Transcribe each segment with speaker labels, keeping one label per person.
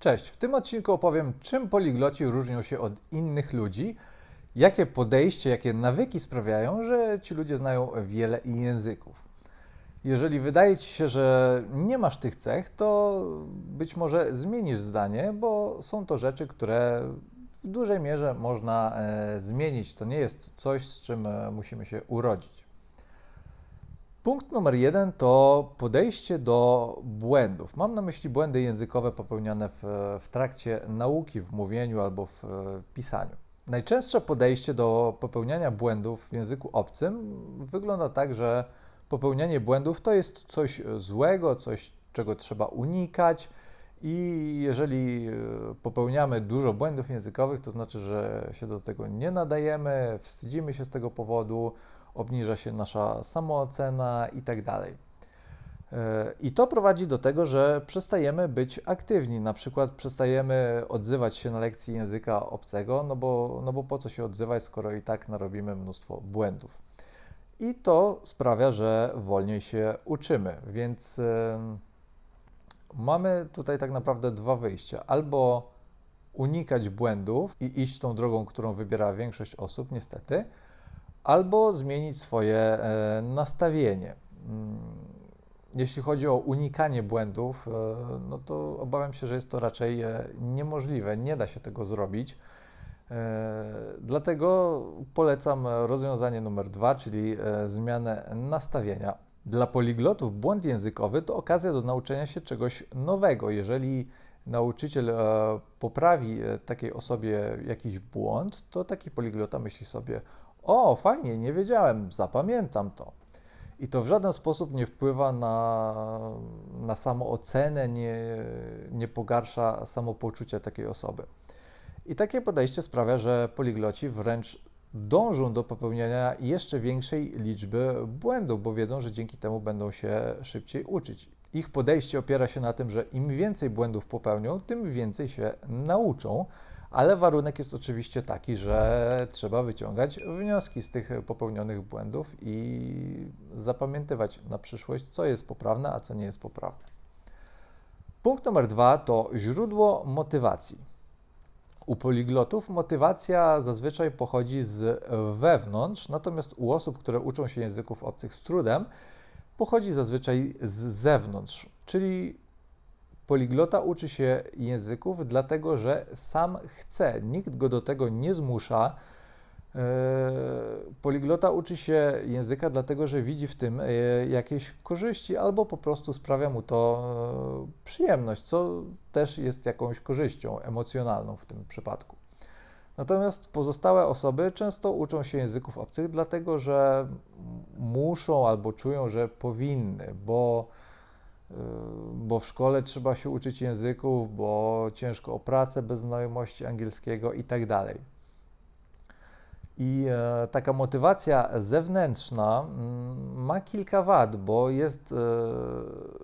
Speaker 1: Cześć, w tym odcinku opowiem, czym poligloci różnią się od innych ludzi, jakie podejście, jakie nawyki sprawiają, że ci ludzie znają wiele języków. Jeżeli wydaje ci się, że nie masz tych cech, to być może zmienisz zdanie, bo są to rzeczy, które w dużej mierze można e, zmienić. To nie jest coś, z czym e, musimy się urodzić. Punkt numer jeden to podejście do błędów. Mam na myśli błędy językowe popełniane w, w trakcie nauki, w mówieniu albo w pisaniu. Najczęstsze podejście do popełniania błędów w języku obcym wygląda tak, że popełnianie błędów to jest coś złego, coś, czego trzeba unikać. I jeżeli e, popełniamy dużo błędów językowych, to znaczy, że się do tego nie nadajemy, wstydzimy się z tego powodu, obniża się nasza samoocena i tak dalej. E, I to prowadzi do tego, że przestajemy być aktywni, na przykład przestajemy odzywać się na lekcji języka obcego, no bo, no bo po co się odzywać, skoro i tak narobimy mnóstwo błędów. I to sprawia, że wolniej się uczymy, więc yy, mamy tutaj tak naprawdę dwa wyjścia. Albo unikać błędów i iść tą drogą, którą wybiera większość osób, niestety, albo zmienić swoje e, nastawienie. Mm, jeśli chodzi o unikanie błędów, e, no to obawiam się, że jest to raczej e, niemożliwe, nie da się tego zrobić. Dlatego polecam rozwiązanie numer dwa, czyli zmianę nastawienia. Dla poliglotów błąd językowy to okazja do nauczenia się czegoś nowego. Jeżeli nauczyciel poprawi takiej osobie jakiś błąd, to taki poliglota myśli sobie: o, fajnie, nie wiedziałem, zapamiętam to. I to w żaden sposób nie wpływa na, na samoocenę, nie, nie pogarsza samopoczucia takiej osoby. I takie podejście sprawia, że poligloci wręcz dążą do popełniania jeszcze większej liczby błędów, bo wiedzą, że dzięki temu będą się szybciej uczyć. Ich podejście opiera się na tym, że im więcej błędów popełnią, tym więcej się nauczą, ale warunek jest oczywiście taki, że trzeba wyciągać wnioski z tych popełnionych błędów i zapamiętywać na przyszłość, co jest poprawne, a co nie jest poprawne. Punkt numer dwa to źródło motywacji. U poliglotów motywacja zazwyczaj pochodzi z wewnątrz, natomiast u osób, które uczą się języków obcych z trudem, pochodzi zazwyczaj z zewnątrz, czyli Poliglota uczy się języków, dlatego że sam chce. Nikt go do tego nie zmusza. E, poliglota uczy się języka, dlatego że widzi w tym e, jakieś korzyści, albo po prostu sprawia mu to e, przyjemność, co też jest jakąś korzyścią emocjonalną w tym przypadku. Natomiast pozostałe osoby często uczą się języków obcych, dlatego że muszą albo czują, że powinny, bo bo w szkole trzeba się uczyć języków, bo ciężko o pracę bez znajomości angielskiego i tak dalej. I e, taka motywacja zewnętrzna mm, ma kilka wad, bo jest e,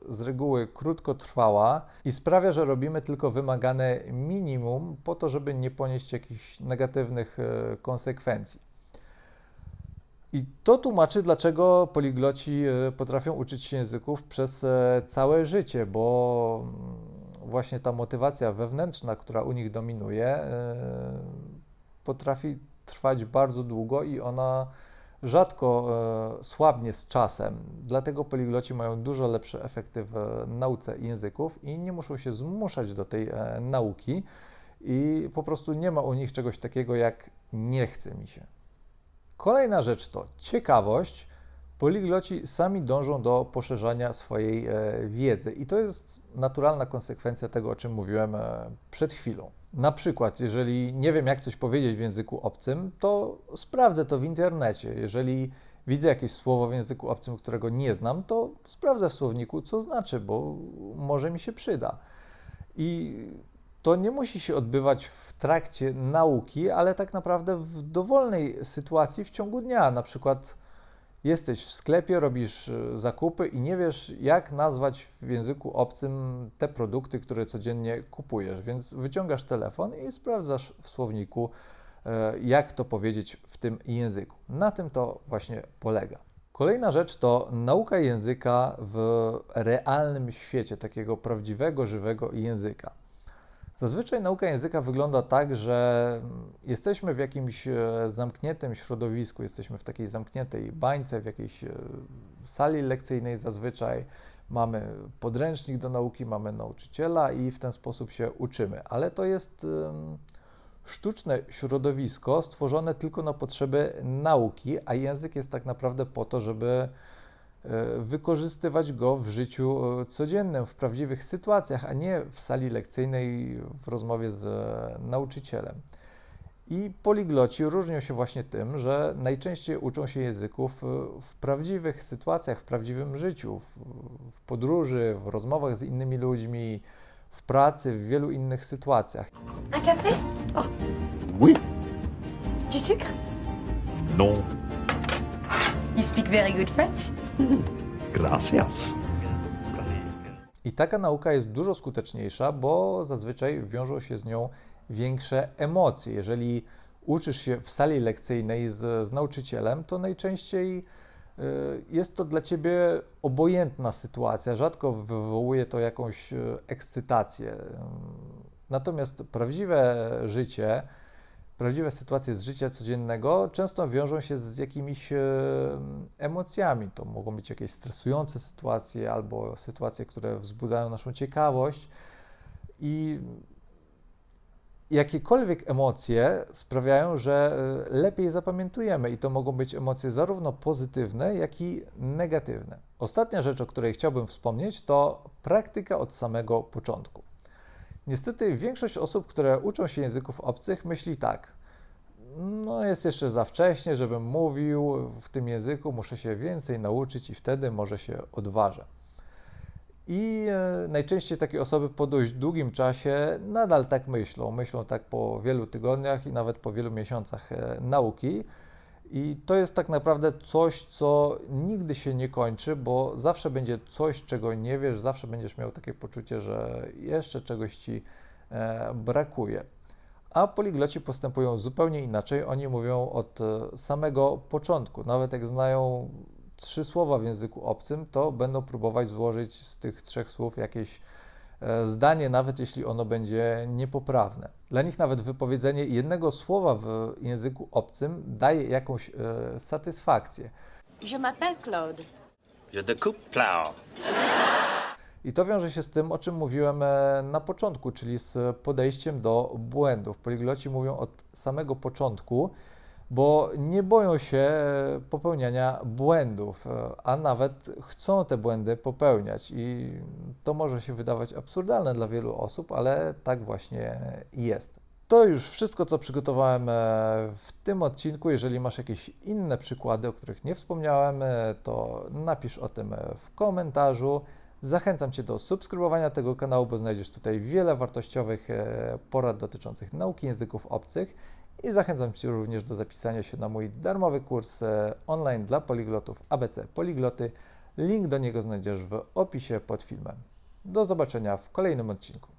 Speaker 1: z reguły krótkotrwała i sprawia, że robimy tylko wymagane minimum po to, żeby nie ponieść jakichś negatywnych e, konsekwencji. I to tłumaczy, dlaczego poligloci e, potrafią uczyć się języków przez e, całe życie, bo mm, właśnie ta motywacja wewnętrzna, która u nich dominuje, e, potrafi trwać bardzo długo i ona rzadko słabnie z czasem. Dlatego poligloci mają dużo lepsze efekty w nauce języków i nie muszą się zmuszać do tej nauki. I po prostu nie ma u nich czegoś takiego jak nie chce mi się. Kolejna rzecz to ciekawość. Poligloci sami dążą do poszerzania swojej e, wiedzy i to jest naturalna konsekwencja tego, o czym mówiłem e, przed chwilą. Na przykład, jeżeli nie wiem, jak coś powiedzieć w języku obcym, to sprawdzę to w internecie. Jeżeli widzę jakieś słowo w języku obcym, którego nie znam, to sprawdzę w słowniku, co znaczy, bo może mi się przyda. I to nie musi się odbywać w trakcie nauki, ale tak naprawdę w dowolnej sytuacji w ciągu dnia. Na przykład jesteś w sklepie, robisz e, zakupy i nie wiesz, jak nazwać w języku obcym te produkty, które codziennie kupujesz, więc wyciągasz telefon i sprawdzasz w słowniku, e, jak to powiedzieć w tym języku. Na tym to właśnie polega. Kolejna rzecz to nauka języka w realnym świecie, takiego prawdziwego, żywego języka. Zazwyczaj nauka języka wygląda tak, że jesteśmy w jakimś e, zamkniętym środowisku, jesteśmy w takiej zamkniętej bańce, w jakiejś e, sali lekcyjnej zazwyczaj. Mamy podręcznik do nauki, mamy nauczyciela i w ten sposób się uczymy. Ale to jest sztuczne środowisko stworzone tylko na potrzeby nauki, a język jest tak naprawdę po to, żeby wykorzystywać go w życiu e, codziennym, w prawdziwych sytuacjach, a nie w sali lekcyjnej w rozmowie z e, nauczycielem. I poligloci różnią się właśnie tym, że najczęściej uczą się języków e, w prawdziwych sytuacjach, w prawdziwym życiu, w, w podróży, w rozmowach z innymi ludźmi, w pracy, w wielu innych sytuacjach.
Speaker 2: Un café
Speaker 3: Oui.
Speaker 2: Du sucre
Speaker 3: Non.
Speaker 2: You speak very good French.
Speaker 3: Gracias.
Speaker 1: I taka nauka jest dużo skuteczniejsza, bo zazwyczaj wiążą się z nią większe emocje. Jeżeli uczysz się w sali lekcyjnej z, z nauczycielem, to najczęściej y, jest to dla ciebie obojętna sytuacja, rzadko wywołuje to jakąś y, ekscytację. Natomiast prawdziwe życie, prawdziwe sytuacje z życia codziennego często wiążą się z jakimiś e, emocjami. To mogą być jakieś stresujące sytuacje albo sytuacje, które wzbudzają naszą ciekawość. I jakiekolwiek emocje sprawiają, że e, lepiej zapamiętujemy, i to mogą być emocje zarówno pozytywne, jak i negatywne. Ostatnia rzecz, o której chciałbym wspomnieć, to praktyka od samego początku. Niestety większość osób, które uczą się języków obcych, myśli tak. No, jest jeszcze za wcześnie, żebym mówił w tym języku, muszę się więcej nauczyć i wtedy może się odważę. I e, najczęściej takie osoby po dość długim czasie nadal tak myślą. Myślą tak po wielu tygodniach i nawet po wielu miesiącach e, nauki. I to jest tak naprawdę coś, co nigdy się nie kończy, bo zawsze będzie coś, czego nie wiesz, zawsze będziesz miał takie poczucie, że jeszcze czegoś ci e, brakuje. A poligloci postępują zupełnie inaczej. Oni mówią od e, samego początku. Nawet jak znają trzy słowa w języku obcym, to będą próbować złożyć z tych trzech słów jakieś zdanie, nawet jeśli ono będzie niepoprawne. Dla nich nawet wypowiedzenie jednego słowa w języku obcym daje jakąś e, satysfakcję.
Speaker 2: Je m'appelle Claude.
Speaker 4: Je découpe plow.
Speaker 1: I to wiąże się z tym, o czym mówiłem e, na początku, czyli z podejściem do błędów. Poligloci mówią od samego początku, bo nie boją się popełniania błędów, e, a nawet chcą te błędy popełniać. I to może się wydawać absurdalne dla wielu osób, ale tak właśnie jest. To już wszystko, co przygotowałem e, w tym odcinku. Jeżeli masz jakieś inne przykłady, o których nie wspomniałem, e, to napisz o tym w komentarzu. Zachęcam Cię do subskrybowania tego kanału, bo znajdziesz tutaj wiele wartościowych porad dotyczących nauki języków obcych i zachęcam Cię również do zapisania się na mój darmowy kurs e, online dla poliglotów ABC Poligloty. Link do niego znajdziesz w opisie pod filmem. Do zobaczenia w kolejnym odcinku.